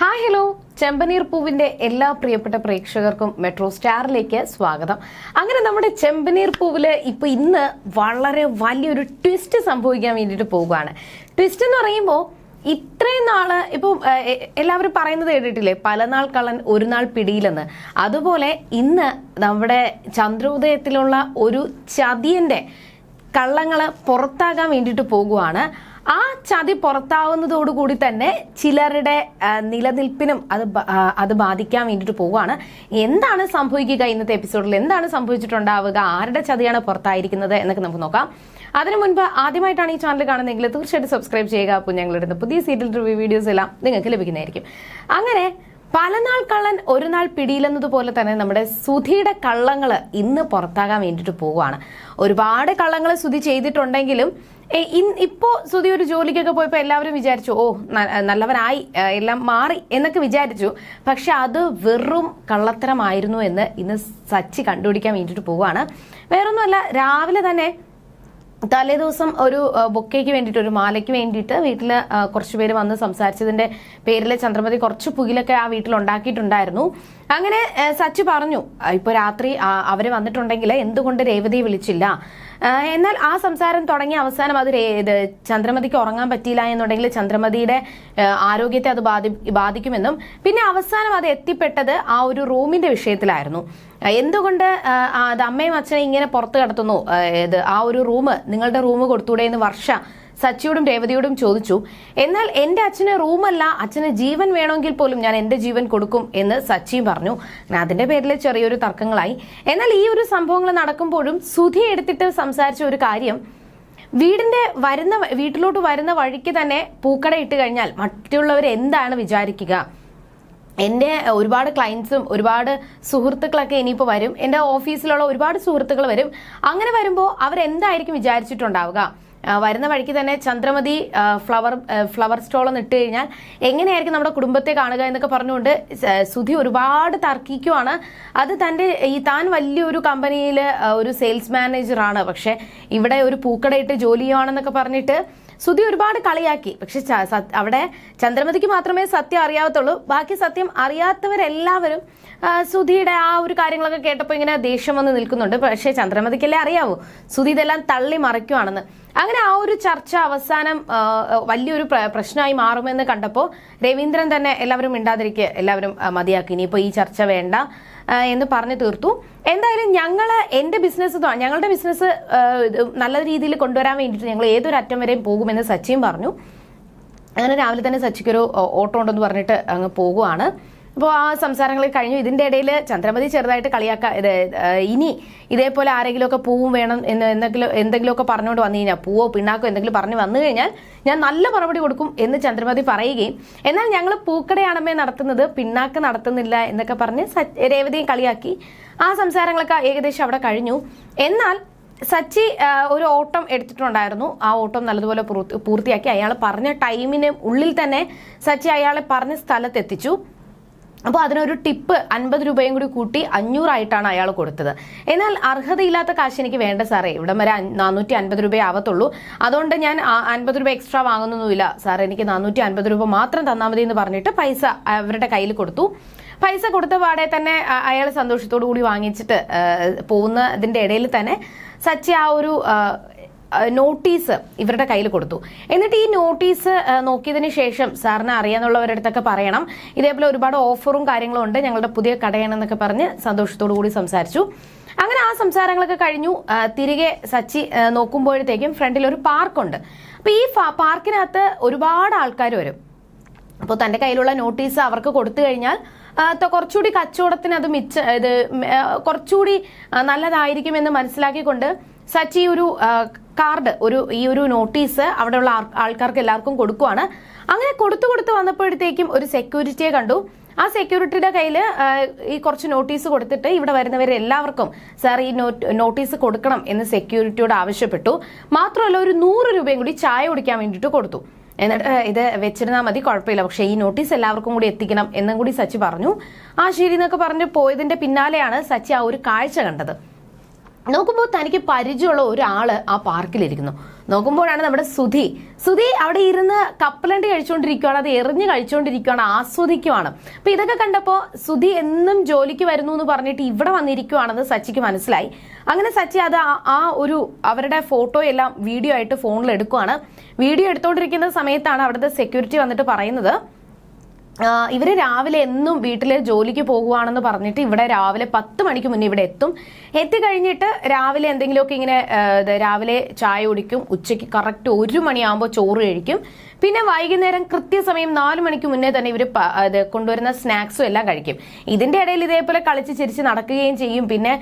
Hi hello ചെമ്പനീർ പൂവിന്റെ എല്ലാ പ്രിയപ്പെട്ട പ്രേക്ഷകർക്കും മെട്രോ സ്റ്റാറിലേക്ക് സ്വാഗതം. അങ്ങനെ നമ്മുടെ ചെമ്പനീർ പൂവിൽ ഇപ്പൊ ഇന്ന് വളരെ വലിയൊരു ട്വിസ്റ്റ് സംഭവിക്കാൻ വേണ്ടിയിട്ട് പോവുകയാണ്. ട്വിസ്റ്റ് എന്ന് പറയുമ്പോൾ ഇത്രയും നാൾ ഇപ്പം എല്ലാവരും പറയുന്നത് കേട്ടിട്ടില്ലേ? പല നാൾ കള്ളൻ ഒരു നാൾ പിടിയിലെന്ന് അതുപോലെ ഇന്ന് നമ്മുടെ ചന്ദ്രോദയത്തിലുള്ള ഒരു ചതിയന്റെ കള്ളങ്ങൾ പുറത്താകാൻ വേണ്ടിയിട്ട് പോകുവാണ്. ആ ചതി പുറത്താവുന്നതോടുകൂടി തന്നെ ചിലരുടെ നിലനിൽപ്പിനും അത് അത് ബാധിക്കാൻ വേണ്ടിയിട്ട് പോവുകയാണ്. എന്താണ് സംഭവിക്കുക ഇന്നത്തെ എപ്പിസോഡിൽ? എന്താണ് സംഭവിച്ചിട്ടുണ്ടാവുക? ആരുടെ ചതിയാണ് പുറത്തായിരിക്കുന്നത്? എന്നൊക്കെ നമുക്ക് നോക്കാം. അതിനു മുൻപ് ആദ്യമായിട്ടാണ് ഈ ചാനൽ കാണുന്നതെങ്കിൽ തീർച്ചയായിട്ടും സബ്സ്ക്രൈബ് ചെയ്യുക. അപ്പോൾ ഞങ്ങളിടുന്ന പുതിയ സീരിയൽ റിവ്യൂ വീഡിയോസ് എല്ലാം നിങ്ങൾക്ക് ലഭിക്കുന്നതായിരിക്കും. അങ്ങനെ പല നാൾ കള്ളൻ ഒരു നാൾ പിടിയിലെന്നതുപോലെ തന്നെ നമ്മുടെ സുധിയുടെ കള്ളങ്ങൾ ഇന്ന് പുറത്താകാൻ വേണ്ടിയിട്ട് പോവുകയാണ്. ഒരുപാട് കള്ളങ്ങൾ സുധി ചെയ്തിട്ടുണ്ടെങ്കിലും ഏ, ഇൻ- ഇപ്പോ സുധി ഒരു ജോലിക്കൊക്കെ പോയപ്പോൾ എല്ലാവരും വിചാരിച്ചു ഓ നല്ലവനായി എല്ലാം മാറി എന്നൊക്കെ വിചാരിച്ചു. പക്ഷെ അത് വെറും കള്ളത്തരമായിരുന്നു എന്ന് ഇന്ന് സച്ചി കണ്ടുപിടിക്കാൻ വേണ്ടിയിട്ട് പോവുകയാണ്. വേറൊന്നുമല്ല രാവിലെ തന്നെ തലേ ദിവസം ഒരു ബൊക്കയ്ക്ക് വേണ്ടിയിട്ട് ഒരു മാലയ്ക്ക് വേണ്ടിയിട്ട് വീട്ടിൽ കുറച്ച് പേര് വന്ന് സംസാരിച്ചതിന്റെ പേരിൽ ചന്ദ്രമതി കുറച്ച് പുകിലൊക്കെ ആ വീട്ടിൽ ഉണ്ടാക്കിയിട്ടുണ്ടായിരുന്നു അങ്ങനെ സച്ചു പറഞ്ഞു ഇപ്പൊ രാത്രി അവർ വന്നിട്ടുണ്ടെങ്കിൽ എന്തുകൊണ്ട് രേവതി വിളിച്ചില്ല? എന്നാൽ ആ സംസാരം തുടങ്ങി അവസാനം അത് ചന്ദ്രമതിക്ക് ഉറങ്ങാൻ പറ്റിയില്ല എന്നുണ്ടെങ്കിൽ ചന്ദ്രമതിയുടെ ആരോഗ്യത്തെ അത് ബാധി ബാധിക്കുമെന്നും പിന്നെ അവസാനം അത് എത്തിപ്പെട്ടത് ആ ഒരു റൂമിന്റെ വിഷയത്തിലായിരുന്നു. എന്തുകൊണ്ട് അത് അമ്മയും അച്ഛനെ ഇങ്ങനെ പുറത്ത് കടത്തുന്നു? ഇത് ആ ഒരു റൂം നിങ്ങളുടെ റൂം കൊടുത്തൂടെ എന്ന് വർഷ സച്ചിയോടും രേവതിയോടും ചോദിച്ചു എന്നാൽ എന്റെ അച്ഛന് റൂമല്ല അച്ഛന് ജീവൻ വേണമെങ്കിൽ പോലും ഞാൻ എന്റെ ജീവൻ കൊടുക്കും എന്ന് സച്ചിയും പറഞ്ഞു. അതിന്റെ പേരിൽ ചെറിയൊരു തർക്കങ്ങളായി. എന്നാൽ ഈ ഒരു സംഭവങ്ങൾ നടക്കുമ്പോഴും സുധി എടുത്തിട്ട് സംസാരിച്ച ഒരു കാര്യം വീടിന്റെ വരുന്ന വീട്ടിലോട്ട് വരുന്ന വഴിക്ക് തന്നെ പൂക്കട ഇട്ട് കഴിഞ്ഞാൽ മറ്റുള്ളവർ എന്താണ് വിചാരിക്കുക? എന്റെ ഒരുപാട് ക്ലയൻസും ഒരുപാട് സുഹൃത്തുക്കളൊക്കെ ഇനിയിപ്പോൾ വരും. എന്റെ ഓഫീസിലുള്ള ഒരുപാട് സുഹൃത്തുക്കൾ വരും. അങ്ങനെ വരുമ്പോൾ അവരെന്തായിരിക്കും വിചാരിച്ചിട്ടുണ്ടാവുക? വരുന്ന വഴിക്ക് തന്നെ ചന്ദ്രമതി ഫ്ലവർ ഫ്ലവർ സ്റ്റോൾ എന്ന് ഇട്ട് കഴിഞ്ഞാൽ എങ്ങനെയായിരിക്കും നമ്മുടെ കുടുംബത്തെ കാണുക എന്നൊക്കെ പറഞ്ഞുകൊണ്ട് സുധി ഒരുപാട് തർക്കിക്കുവാണ്. അത് തന്റെ ഈ താൻ വലിയൊരു കമ്പനിയിൽ ഒരു സെയിൽസ് മാനേജറാണ് പക്ഷേ ഇവിടെ ഒരു പൂക്കടയിട്ട് ജോലി ചെയ്യുവാണെന്നൊക്കെ പറഞ്ഞിട്ട് സുധി ഒരുപാട് കളിയാക്കി. പക്ഷെ അവിടെ ചന്ദ്രമതിക്ക് മാത്രമേ സത്യം അറിയാവത്തുള്ളൂ. ബാക്കി സത്യം അറിയാത്തവരെല്ലാവരും സുധിയുടെ ആ ഒരു കാര്യങ്ങളൊക്കെ കേട്ടപ്പോൾ ഇങ്ങനെ ദേഷ്യം വന്ന് നിൽക്കുന്നുണ്ട്. പക്ഷേ ചന്ദ്രമതിക്കല്ലേ അറിയാവൂ? സുധി ഇതെല്ലാം തള്ളി മറിക്കുവാണെന്ന്. അങ്ങനെ ആ ഒരു ചർച്ച അവസാനം വലിയൊരു പ്ര- പ്രശ്നമായി മാറുമെന്ന് കണ്ടപ്പോൾ രവീന്ദ്രൻ തന്നെ എല്ലാവരും മിണ്ടാതിരിക്കുക എല്ലാവരും മതിയാക്കി. ഇനിയിപ്പോൾ ഈ ചർച്ച വേണ്ട. എന്ന് പറഞ്ഞു തീർത്തു. എന്തായാലും ഞങ്ങൾ എന്റെ ബിസിനസ് ഞങ്ങളുടെ ബിസിനസ് നല്ല രീതിയിൽ കൊണ്ടുവരാൻ വേണ്ടിയിട്ട് ഞങ്ങൾ ഏതൊരു അറ്റം വരെയും പോകുമെന്ന് സച്ചിൻ പറഞ്ഞു. അങ്ങനെ രാവിലെ തന്നെ സച്ചിക്കൊരു ഓട്ടോ ഉണ്ടെന്ന് പറഞ്ഞിട്ട് അങ്ങ് പോകുവാണ്. അപ്പോൾ ആ സംസാരങ്ങൾ കഴിഞ്ഞു. ഇതിന്റെ ഇടയിൽ ചന്ദ്രമതി ചെറുതായിട്ട് കളിയാക്ക ഇത് ഇനി ഇതേപോലെ ആരെങ്കിലുമൊക്കെ പൂവും വേണം എന്ന് എന്തെങ്കിലും എന്തെങ്കിലുമൊക്കെ പറഞ്ഞുകൊണ്ട് വന്നു കഴിഞ്ഞാൽ പൂവോ പിണ്ണാക്കോ എന്തെങ്കിലും പറഞ്ഞു വന്നു കഴിഞ്ഞാൽ ഞാൻ നല്ല മറുപടി കൊടുക്കും എന്ന് ചന്ദ്രമതി പറയുകയും എന്നാൽ ഞങ്ങൾ പൂക്കടയാണമേ നടത്തുന്നത് പിണ്ണാക്ക് നടത്തുന്നില്ല എന്നൊക്കെ പറഞ്ഞ് രേവതിയും കളിയാക്കി. ആ സംസാരങ്ങളൊക്കെ ഏകദേശം അവിടെ കഴിഞ്ഞു. എന്നാൽ സച്ചി ഒരു ഓട്ടം എടുത്തിട്ടുണ്ടായിരുന്നു. ആ ഓട്ടം നല്ലതുപോലെ പൂർത്തി- പൂർത്തിയാക്കി. അയാൾ പറഞ്ഞ ടൈമിന് ഉള്ളിൽ തന്നെ സച്ചി അയാളെ പറഞ്ഞ സ്ഥലത്ത് എത്തിച്ചു അപ്പോൾ അതിനൊരു ടിപ്പ് അൻപത് രൂപയും കൂടി കൂട്ടി അഞ്ഞൂറായിട്ടാണ് അയാൾ കൊടുത്തത്. എന്നാൽ അർഹതയില്ലാത്ത കാശ് എനിക്ക് വേണ്ട സാറേ. ഇവിടം വരെ നാനൂറ്റി അൻപത് രൂപയെ ആവത്തുള്ളൂ. അതുകൊണ്ട് ഞാൻ അൻപത് രൂപ എക്സ്ട്രാ വാങ്ങുന്നൊന്നുമില്ല. സാർ എനിക്ക് നാനൂറ്റി അൻപത് രൂപ മാത്രം തന്നാൽ മതി എന്ന് പറഞ്ഞിട്ട് പൈസ അവരുടെ കയ്യിൽ കൊടുത്തു. പൈസ കൊടുത്ത പാടെ തന്നെ അയാൾ സന്തോഷത്തോടു കൂടി വാങ്ങിച്ചിട്ട് പോകുന്നതിന്റെ ഇടയിൽ തന്നെ സച്ചി ആ ഒരു നോട്ടീസ് ഇവരുടെ കയ്യിൽ കൊടുത്തു. എന്നിട്ട് ഈ നോട്ടീസ് നോക്കിയതിന് ശേഷം സാറിന് അറിയാന്നുള്ളവരുടെ അടുത്തൊക്കെ പറയണം. ഇതേപോലെ ഒരുപാട് ഓഫറും കാര്യങ്ങളും ഉണ്ട്. ഞങ്ങളുടെ പുതിയ കടയാണെന്നൊക്കെ പറഞ്ഞ് സന്തോഷത്തോടു കൂടി സംസാരിച്ചു. അങ്ങനെ ആ സംസാരങ്ങളൊക്കെ കഴിഞ്ഞു. തിരികെ സച്ചി നോക്കുമ്പോഴത്തേക്കും ഫ്രണ്ടിൽ ഒരു പാർക്കുണ്ട്. അപ്പൊ ഈ പാർക്കിനകത്ത് ഒരുപാട് ആൾക്കാർ വരും. അപ്പോൾ തന്റെ കയ്യിലുള്ള നോട്ടീസ് അവർക്ക് കൊടുത്തു കഴിഞ്ഞാൽ കുറച്ചുകൂടി കച്ചവടത്തിന് അത് മിച്ച ഇത് കുറച്ചുകൂടി നല്ലതായിരിക്കുമെന്ന് മനസ്സിലാക്കിക്കൊണ്ട് സച്ചി ഒരു കാർഡ് ഒരു ഈ ഒരു നോട്ടീസ് അവിടെയുള്ള ആൾ- ആൾക്കാർക്ക് എല്ലാവർക്കും കൊടുക്കുവാണ്. അങ്ങനെ കൊടുത്തു കൊടുത്ത് വന്നപ്പോഴത്തേക്കും ഒരു സെക്യൂരിറ്റിയെ കണ്ടു. ആ സെക്യൂരിറ്റിയുടെ കയ്യിൽ ഈ കുറച്ച് നോട്ടീസ് കൊടുത്തിട്ട് ഇവിടെ വരുന്നവരെ എല്ലാവർക്കും സാർ ഈ നോട്ടീസ് കൊടുക്കണം എന്ന് സെക്യൂരിറ്റിയോട് ആവശ്യപ്പെട്ടു. മാത്രമല്ല ഒരു നൂറ് രൂപയും കൂടി ചായ കുടിക്കാൻ വേണ്ടിയിട്ട് കൊടുത്തു. എന്നിട്ട് ഇത് വെച്ചിരുന്നാൽ മതി കുഴപ്പമില്ല. പക്ഷേ ഈ നോട്ടീസ് എല്ലാവർക്കും കൂടി എത്തിക്കണം എന്നും കൂടി സച്ചി പറഞ്ഞു. ആ ശരി എന്നൊക്കെ പറഞ്ഞ് പോയതിന്റെ പിന്നാലെയാണ് സച്ചി ആ ഒരു കാഴ്ച കണ്ടത്. നോക്കുമ്പോൾ തനിക്ക് പരിചയമുള്ള ഒരാൾ ആ പാർക്കിലിരിക്കുന്നു. നോക്കുമ്പോഴാണ് നമ്മുടെ സുധി. സുധി അവിടെ ഇരുന്ന് കപ്പലണ്ടി കഴിച്ചുകൊണ്ടിരിക്കുകയാണ് അത് എറിഞ്ഞ് കഴിച്ചുകൊണ്ടിരിക്കുകയാണ് ആസ്വദിക്കുവാണ്. അപ്പൊ ഇതൊക്കെ കണ്ടപ്പോൾ സുധി എന്നും ജോലിക്ക് വരുന്നു എന്ന് പറഞ്ഞിട്ട് ഇവിടെ വന്നിരിക്കുവാണെന്ന് സച്ചിക്ക് മനസ്സിലായി. അങ്ങനെ സച്ചി അത് ആ- ഒരു അവരുടെ ഫോട്ടോ എല്ലാം വീഡിയോ ആയിട്ട് ഫോണിൽ എടുക്കുവാണ്. വീഡിയോ എടുത്തുകൊണ്ടിരിക്കുന്ന സമയത്താണ് അവിടുത്തെ സെക്യൂരിറ്റി വന്നിട്ട് പറയുന്നത്. ആ, ഇവർ രാവിലെ എന്നും വീട്ടിലെ ജോലിക്ക് പോകുവാണെന്ന് പറഞ്ഞിട്ട് ഇവിടെ രാവിലെ പത്ത് മണിക്ക് മുന്നേ ഇവിടെ എത്തും. എത്തിക്കഴിഞ്ഞിട്ട് രാവിലെ എന്തെങ്കിലുമൊക്കെ ഇങ്ങനെ രാവിലെ ചായ കുടിക്കും ഉച്ചയ്ക്ക് കറക്റ്റ് ഒരു മണിയാകുമ്പോൾ ചോറ് കഴിക്കും. പിന്നെ വൈകുന്നേരം കൃത്യസമയം നാല് മണിക്ക് മുന്നേ തന്നെ ഇവർ കൊണ്ടുവരുന്ന സ്നാക്സും എല്ലാം കഴിക്കും. ഇതിന്റെ ഇടയിൽ ഇതേപോലെ കളിച്ച് ചിരിച്ച് നടക്കുകയും ചെയ്യും. പിന്നെ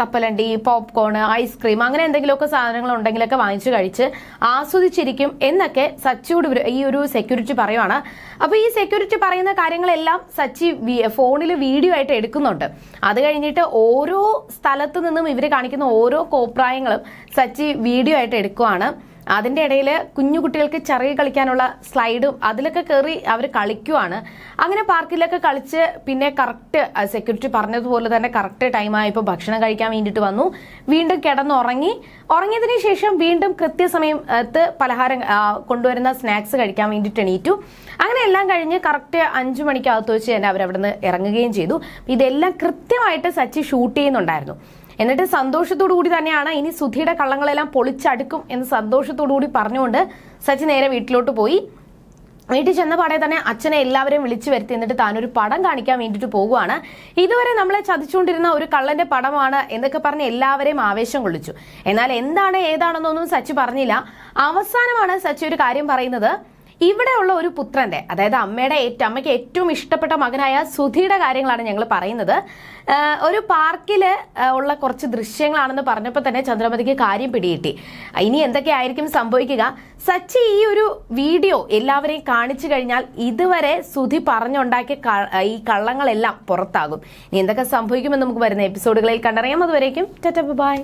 കപ്പലണ്ടി പോപ്കോൺ ഐസ്ക്രീം അങ്ങനെ എന്തെങ്കിലുമൊക്കെ സാധനങ്ങൾ ഉണ്ടെങ്കിലൊക്കെ വാങ്ങിച്ചു കഴിച്ച് ആസ്വദിച്ചിരിക്കും എന്നൊക്കെ സച്ചിയോട് ഈ ഒരു സെക്യൂരിറ്റി പറയുവാണ്. അപ്പോൾ ഈ സെക്യൂരിറ്റി പറയുന്ന കാര്യങ്ങളെല്ലാം സച്ചി ഫോണിൽ വീഡിയോ ആയിട്ട് എടുക്കുന്നുണ്ട്. അത് കഴിഞ്ഞിട്ട് ഓരോ സ്ഥലത്തു നിന്നും ഇവർ കാണിക്കുന്ന ഓരോ കോപ്രായങ്ങളും സച്ചി വീഡിയോ ആയിട്ട് എടുക്കുവാണ്. അതിന്റെ ഇടയിൽ കുഞ്ഞു കുട്ടികൾക്ക് ചെറിയ കളിക്കാനുള്ള സ്ലൈഡും അതിലൊക്കെ കയറി അവർ കളിക്കുവാണ്. അങ്ങനെ പാർക്കിലൊക്കെ കളിച്ച് പിന്നെ കറക്റ്റ് സെക്യൂരിറ്റി പറഞ്ഞതുപോലെ തന്നെ കറക്റ്റ് ടൈമായപ്പോൾ ഭക്ഷണം കഴിക്കാൻ വേണ്ടിയിട്ട് വന്നു. വീണ്ടും കിടന്ന് ഉറങ്ങി ഉറങ്ങിയതിന് ശേഷം വീണ്ടും കൃത്യസമയത്ത് പലഹാരം കൊണ്ടുവരുന്ന സ്നാക്സ് കഴിക്കാൻ വേണ്ടിയിട്ട് എണീറ്റു. അങ്ങനെ എല്ലാം കഴിഞ്ഞ് കറക്റ്റ് അഞ്ചു മണിക്കകത്ത് വെച്ച് തന്നെ നിന്ന് ഇറങ്ങുകയും ചെയ്തു. ഇതെല്ലാം കൃത്യമായിട്ട് സച്ചി ഷൂട്ട് ചെയ്യുന്നുണ്ടായിരുന്നു. എന്നിട്ട് സന്തോഷത്തോടു കൂടി തന്നെയാണ് ഇനി സുധിയുടെ കള്ളങ്ങളെല്ലാം പൊളിച്ചടുക്കും എന്ന് സന്തോഷത്തോടു കൂടി പറഞ്ഞുകൊണ്ട് സച്ചി നേരെ വീട്ടിലോട്ട് പോയി. വീട്ടിൽ ചെന്ന പാടെ തന്നെ അച്ഛനെ എല്ലാവരെയും വിളിച്ചു വരുത്തി എന്നിട്ട് താനൊരു പടം കാണിക്കാൻ വേണ്ടിയിട്ട് പോകുവാണ്. ഇതുവരെ നമ്മളെ ചതിച്ചുകൊണ്ടിരുന്ന ഒരു കള്ളന്റെ പടമാണ് എന്നൊക്കെ പറഞ്ഞ് എല്ലാവരെയും ആവേശം കൊള്ളിച്ചു. എന്നാൽ എന്താണ് ഏതാണെന്നൊന്നും സച്ചി പറഞ്ഞില്ല. അവസാനമാണ് സച്ചി ഒരു കാര്യം പറയുന്നത്. ഇവിടെയുള്ള ഒരു പുത്രന്റെ അതായത് അമ്മയുടെ ഏറ്റവും അമ്മയ്ക്ക് ഏറ്റവും ഇഷ്ടപ്പെട്ട മകനായ സുധിയുടെ കാര്യങ്ങളാണ് ഞങ്ങൾ പറയുന്നത്. ഒരു പാർക്കിൽ ഉള്ള കുറച്ച് ദൃശ്യങ്ങളാണെന്ന് പറഞ്ഞപ്പോൾ തന്നെ ചന്ദ്രമതിക്ക് കാര്യം പിടികിട്ടി. ഇനി എന്തൊക്കെയായിരിക്കും സംഭവിക്കുക? സച്ചി ഈ ഒരു വീഡിയോ എല്ലാവരെയും കാണിച്ചു കഴിഞ്ഞാൽ ഇതുവരെ സുധി പറഞ്ഞുണ്ടാക്കിയ ഈ കള്ളങ്ങളെല്ലാം പുറത്താകും. ഇനി എന്തൊക്കെ സംഭവിക്കുമെന്ന് നമുക്ക് വരുന്ന എപ്പിസോഡുകളിൽ കണ്ടറിയാം. അതുവരേക്കും ബൈ.